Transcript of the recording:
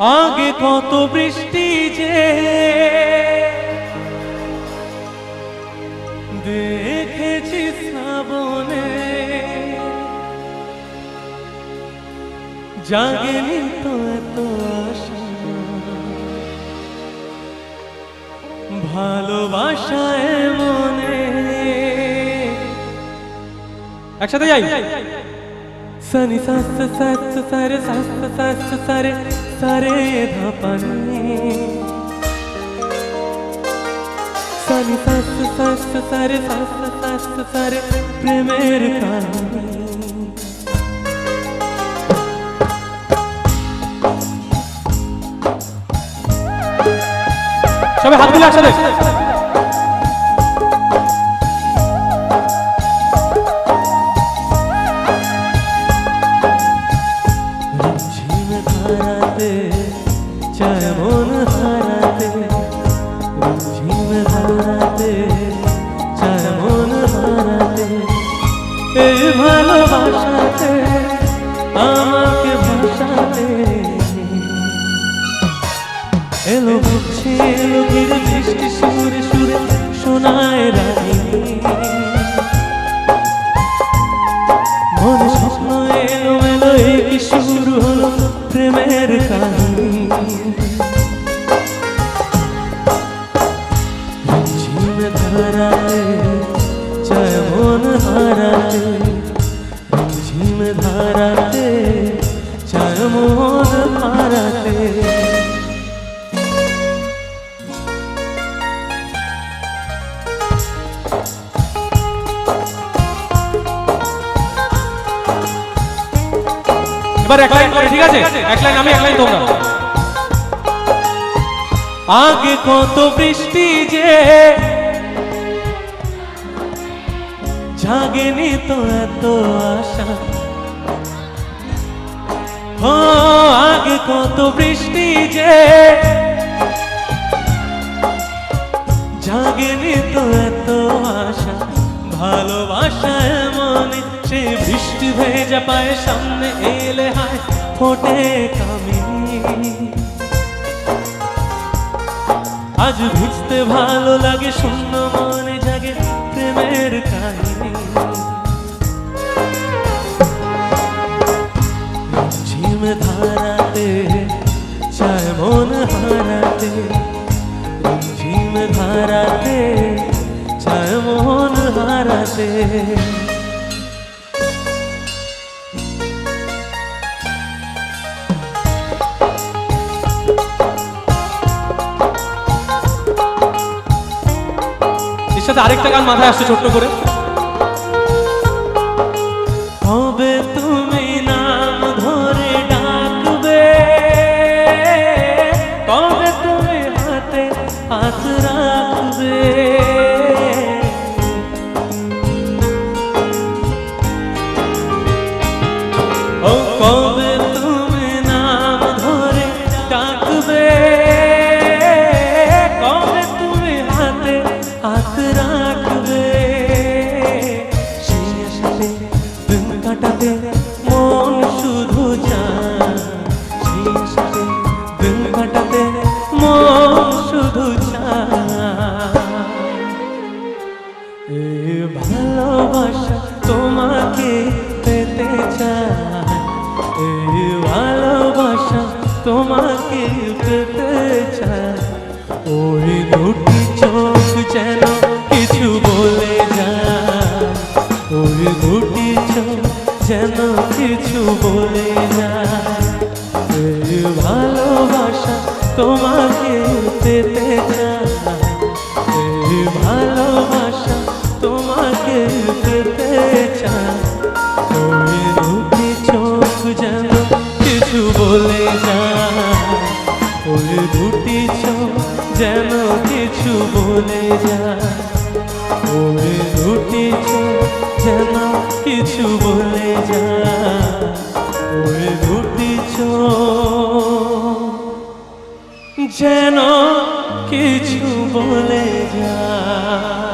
আগে কত বৃষ্টি যে দেখেছি শ্রাবণে। জাগেনি তো এত ভালোবাসায় মনে একসাথে যাই। সনি সাস সাস সারে সাস সাস সারে সারে ধাপানি। সনি সাস সাস সারে সাস সাস সারে প্রেমের কাহিনী সবাই হাত দিলে একসাথে ঝিম হারাতে এই ভালোবাসাতে ঝিম ধারাতে চায় মন হারাতে এবার এক লাইন করে, ঠিক আছে? এক লাইন, আমি এক লাইন তোমরা। আগে কত বৃষ্টি যে জাগেনি তো এত আশা। ও, আগে কত বৃষ্টি যে জাগেনি তো এত আশা। ভালোবাসা এমনই সে বৃষ্টি ভেজা পায় সামনে এলে হায়, ফোটে কামিনী। আজ ভিজতে ভালো লাগে শূন্য মনে। মন হারাতে ঝিম ধারাতে চায় মন হারাতে। সাথে আরেকটা গান মাথায় আসছে ছোট্ট করে। দিন কাটাতে মন শুধু চায়। দিন কাটাতে মন শুধু চায়। ভালোবাসা তোমাকে পেতে এ ভালোবাসা তোমাকে পেতে চায়। ওই দুটি চোখ যেন কিছু বলে এই ভালোবাসা তোমাকে পেতে চায়। ভালোবাসা তোমাকে পেতে চায়। দুটি চোখ যেন কিছু বলে যায় ওই দুটি চোখ যেন কিছু বলে যায় ওই দুটি যেন কিছু বলে যা। ওই দুটি যেন কিছু বলে যায়